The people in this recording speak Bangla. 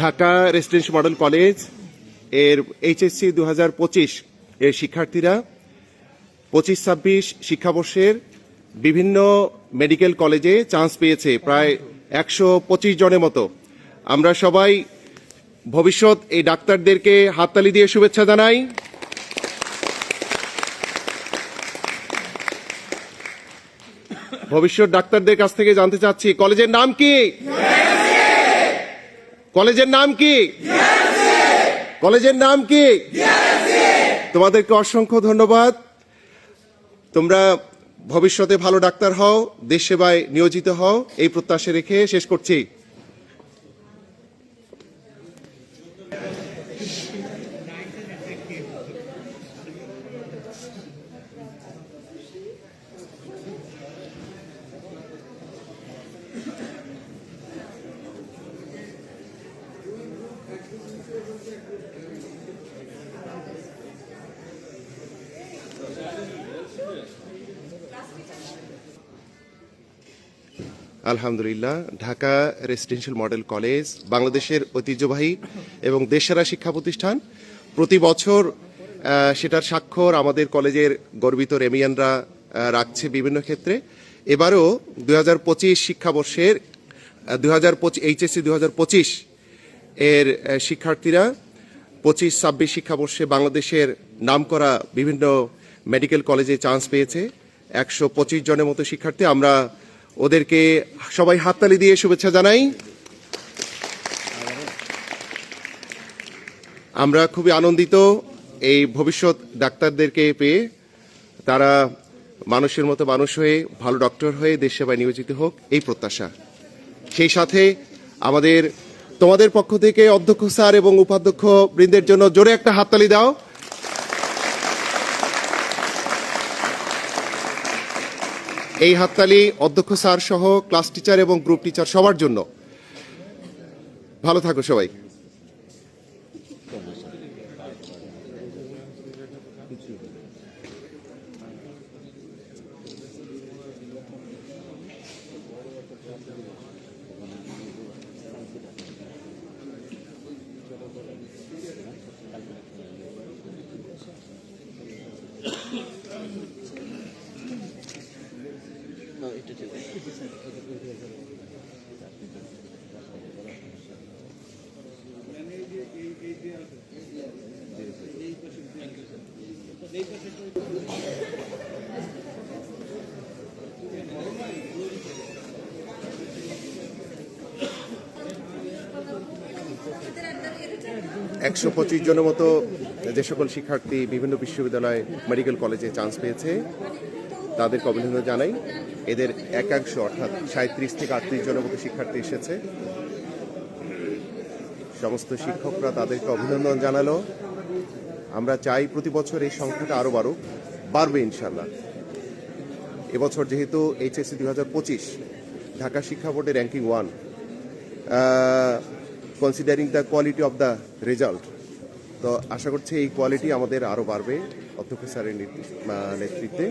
ঢাকা রেসিডেন্সি মডেল কলেজের এইচএসসি দু হাজার পঁচিশ এর শিক্ষার্থীরা পঁচিশ ছাব্বিশ শিক্ষাবর্ষের বিভিন্ন মেডিকেল কলেজে চান্স পেয়েছে, প্রায় একশো পঁচিশ জনের মতো। আমরা সবাই ভবিষ্যৎ এই ডাক্তারদেরকে হাততালি দিয়ে শুভেচ্ছা জানাই। ভবিষ্যৎ ডাক্তারদের কাছ থেকে জানতে চাচ্ছি, কলেজের নাম কি? কলেজের নাম কি? কলেজের নাম কি? তোমাদেরকে অসংখ্য ধন্যবাদ। তোমরা ভবিষ্যতে ভালো ডাক্তার হও, দেশ সেবায় নিয়োজিত হও। এই প্রত্যাশা রেখে শেষ করছি। আলহামদুলিল্লাহ, ঢাকা রেসিডেন্সিয়াল মডেল কলেজ, বাংলাদেশের ঐতিহ্যবাহী এবং দেশসেরা শিক্ষা প্রতিষ্ঠান। প্রতি বছর সেটার স্বাক্ষর আমাদের কলেজের গর্বিত রেমিয়ানরা রাখছে বিভিন্ন ক্ষেত্রে। এবারও দু হাজার পঁচিশ শিক্ষাবর্ষের দু হাজার পঁচিশ, এইচএসসি দু হাজার পঁচিশ এর শিক্ষার্থীরা পঁচিশ, ছাব্বিশ শিক্ষাবর্ষে বাংলাদেশের নামকরা বিভিন্ন মেডিকেল কলেজে চান্স পেয়েছে। একশো পঁচিশ জনের মতো শিক্ষার্থী আমরা ওদেরকে সবাই হাততালি দিয়ে শুভেচ্ছা জানাই। আমরা খুবই আনন্দিত এই ভবিষ্যৎ ডাক্তারদেরকে পেয়ে। তারা মানুষের মতো মানুষ হয়ে, ভালো ডক্টর হয়ে দেশ সেবায় নিয়োজিত হোক, এই প্রত্যাশা। সেই সাথে আমাদের, তোমাদের পক্ষ থেকে অধ্যক্ষ স্যার এবং উপাধ্যক্ষ বৃন্দের জন্য জোরে একটা হাততালি দাও। এই হাততালি অধ্যক্ষ স্যার সহ ক্লাস টিচার এবং গ্রুপ টিচার সবার জন্য। ভালো থাকো সবাই। একশো পঁচিশ জনের মতো যে সকল শিক্ষার্থী বিভিন্ন বিশ্ববিদ্যালয় মেডিকেল কলেজে চান্স পেয়েছে। তাদেরকে অভিনন্দন জানাই। এদের একাংশ, অর্থাৎ সাঁত্রিশ থেকে আটত্রিশ জনের মতো শিক্ষার্থী এসেছে। সমস্ত শিক্ষকরা তাদেরকে অভিনন্দন জানালো। আমরা চাই প্রতি বছর এই সংখ্যাটা আরও বাড়ুক, বাড়বে ইনশাল্লাহ এবছর যেহেতু এইচএসসি দু হাজার পঁচিশ, ঢাকা শিক্ষা বোর্ডের ranking one considering the quality of the result তো আশা করছি এই কোয়ালিটি আমাদের আরও বাড়বে, অধ্যক্ষ স্যারের নেতৃত্বে।